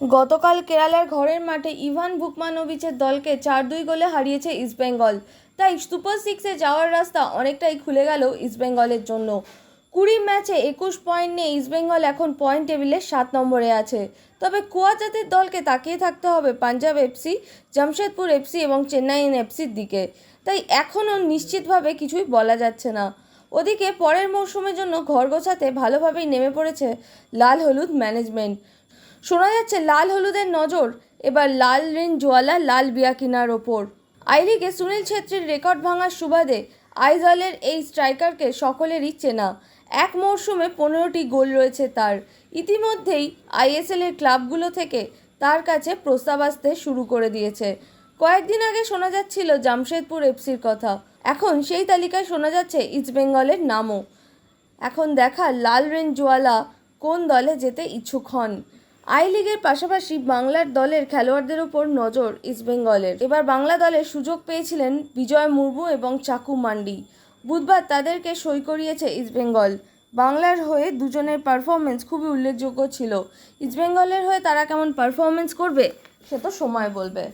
গতকাল কেরালার ঘরের মাঠে ইভান ভুকমানোভিচের দলকে চার দুই গোলে হারিয়েছে ইস্টবেঙ্গল তাই সুপার সিক্সে যাওয়ার রাস্তা অনেকটাই খুলে গেল ইস্টবেঙ্গলের জন্য। কুড়ি ম্যাচে একুশ পয়েন্ট নিয়ে ইস্টবেঙ্গল এখন পয়েন্ট টেবিলে সাত নম্বরে আছে। তবে কুয়াজাতের দলকে তাকিয়ে থাকতে হবে পাঞ্জাব এফসি, জামশেদপুর এফসি এবং চেন্নাইন এফসির দিকে। তাই এখনও নিশ্চিতভাবে কিছুই বলা যাচ্ছে না। ওদিকে পরের মরশুমের জন্য ঘর গোছাতে ভালোভাবেই নেমে পড়েছে লাল হলুদ ম্যানেজমেন্ট। শোনা যাচ্ছে লাল হলুদের নজর, এবার লাল রিন জোয়ালা, লাল বিয়াকিনার ওপর। আই লিগে সুনীল ছেত্রীর রেকর্ড ভাঙার সুবাদে আইজলের এই স্ট্রাইকারকে সকলেরই চেনা। এক মরশুমে পনেরোটি গোল রয়েছে তার। ইতিমধ্যেই আইএসএল এর ক্লাবগুলো থেকে তার কাছে প্রস্তাব আসতে শুরু করে দিয়েছে। কয়েকদিন আগে শোনা যাচ্ছিল জামশেদপুর এফসির কথা। এখন সেই তালিকায় শোনা যাচ্ছে ইস্টবেঙ্গলের নামও। এখন দেখা লাল রেঞ্জ জোয়ালা কোন দলে যেতে ইচ্ছুক হন। আই লিগের পাশাপাশি বাংলার দলের খেলোয়াড়দের উপর নজর ইস্টবেঙ্গলের এবার বাংলা দলে সুযোগ পেয়েছিলেন বিজয় মুর্মু এবং চাকু মান্ডি। বুধবার তাদেরকে সই করিয়েছে ইস্টবেঙ্গল বাংলার হয়ে দুজনের পারফরমেন্স খুবই উল্লেখযোগ্য ছিল। ইস্টবেঙ্গলের হয়ে তারা কেমন পারফরমেন্স করবে, সে তো সময় বলবে।